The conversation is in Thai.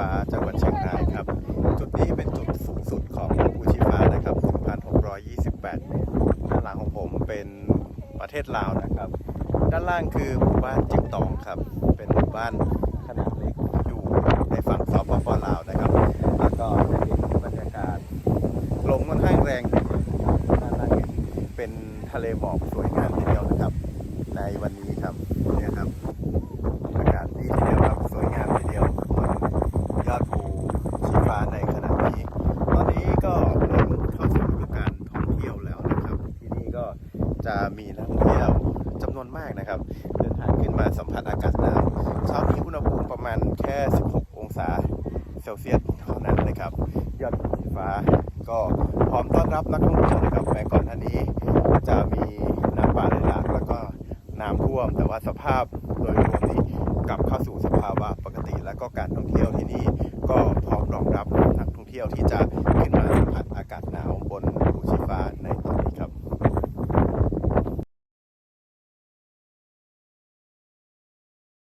ฟ้าจังหวัดเชียงรายครับ จุดนี้เป็นจุดสูงสุดของภูชีฟ้านะครับ 1,628เมตรด้านหลังของผมเป็นประเทศลาวนะครับ ด้านล่างคือหมู่บ้านจิกตองครับ เป็นหมู่บ้านขนาดเล็กอยู่ในฝั่งสปปลาวนะครับ แล้วก็จะเห็นบรรยากาศลมค่อนข้างแรงด้านล่างนี่ยเป็นทะเลหมอกสวยงามทีเดียวนะครับ ในวันนี้ครับเนี่ยครับอากาศดีทีเดียวครับสวยงามทีเดียวบนยอดภูชีฟ้าในขณะนี้ ตอนนี้ก็เริ่มเข้าสู่ฤดูการท่องเที่ยวแล้วนะครับ ที่นี่ก็ จะมีนักท่องเที่ยวจำนวนมากนะครับ เดินทางขึ้นมาสัมผัสอากาศหนาวเช้านี้อุณหภูมิประมาณแค่ 16 องศาเซลเซียสเท่านั้นนะครับยอดภูชีฟ้าก็พร้อมต้อนรับนักท่องเที่ยวนะครับแม้ก่อนหน้านี้จะมีน้ำป่าไหลหลากแล้วก็น้ำท่วม แต่ว่าสภาพโดยรวมนี้กลับเข้าสู่สภาวะปกติ แล้วก็การท่องเที่ยวที่นี่ก็พร้อมรองรับนักท่องเที่ยวที่จะ